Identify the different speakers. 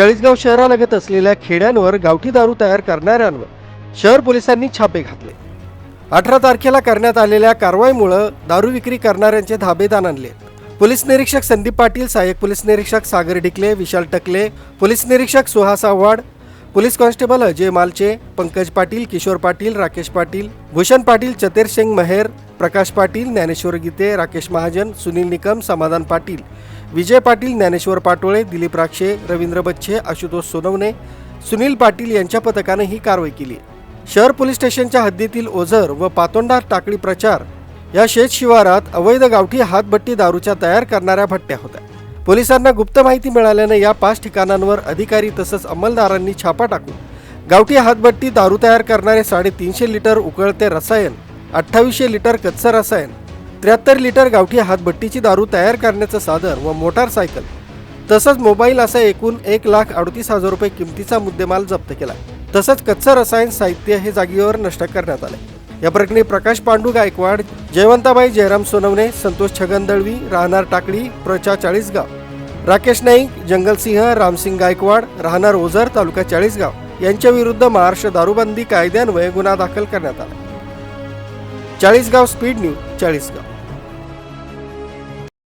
Speaker 1: चाळीसगाव शहरालगत असलेल्या खेड्यांवर गावठी दारू तयार करणाऱ्यांवर शहर पोलिसांनी छापे घातले. अठरा तारखेला करण्यात आलेल्या कारवाईमुळं दारू विक्री करणाऱ्यांचे धाबेदान आणले. पोलीस निरीक्षक संदीप पाटील सहाय्यक पोलीस निरीक्षक सागर डिकले विशाल टकले पोलीस निरीक्षक सुहास आव्हाड पोलीस कॉन्स्टेबल अजय मालचे पंकज पाटील किशोर पाटील राकेश पाटील भूषण पाटील चतेर सिंग महेर प्रकाश पाटील ज्ञानेश्वर गीते राकेश महाजन सुनील निकम समाधान पाटील विजय पाटील ज्ञानेश्वर पाटोळे दिलीप राक्षे रवींद्र बच्छे आशुतोष सोनवणे सुनील पाटील यांच्या पथकाने ही कारवाई केली. शहर पोलीस स्टेशनच्या हद्दीतील ओझर व पातोंडा टाकळी प्रचार या शेत शिवारात अवैध गावठी हातभट्टी दारूच्या तयार करणाऱ्या भट्ट्या होत्या. पोलिसांना गुप्त माहिती मिळाल्याने या पाच ठिकाणांवर अधिकारी तसंच अंमलदारांनी छापा टाकून गावठी हातभट्टी दारू तयार करणारे साडेतीनशे लिटर उकळते रसायन अठ्ठावीसशे लिटर कच्चं रसायन त्र्याहत्तर लिटर गावठी हातभट्टीची दारू तयार करण्याचं साधन व मोटारसायकल तसंच मोबाईल असा एकूण एक लाख अडतीस हजार रुपये किमतीचा मुद्देमाल जप्त केला. तसंच कच्चं रसायन साहित्य हे जागेवर नष्ट करण्यात आले या प्रकरणी प्रकाश पांडू गायकवाड जयवंताबाई जयराम सोनवणे संतोष छगन दळवी राहणार टाकळी प्रचा चाळीसगाव राकेश नाईक जंगलसिंह रामसिंग गायकवाड राहणार ओझर तालुका चाळीसगाव यांच्या विरुद्ध महाराष्ट्र दारूबंदी कायद्यान्वये गुन्हा दाखल करण्यात आला. Chalisgaon speed news Chalisgaon.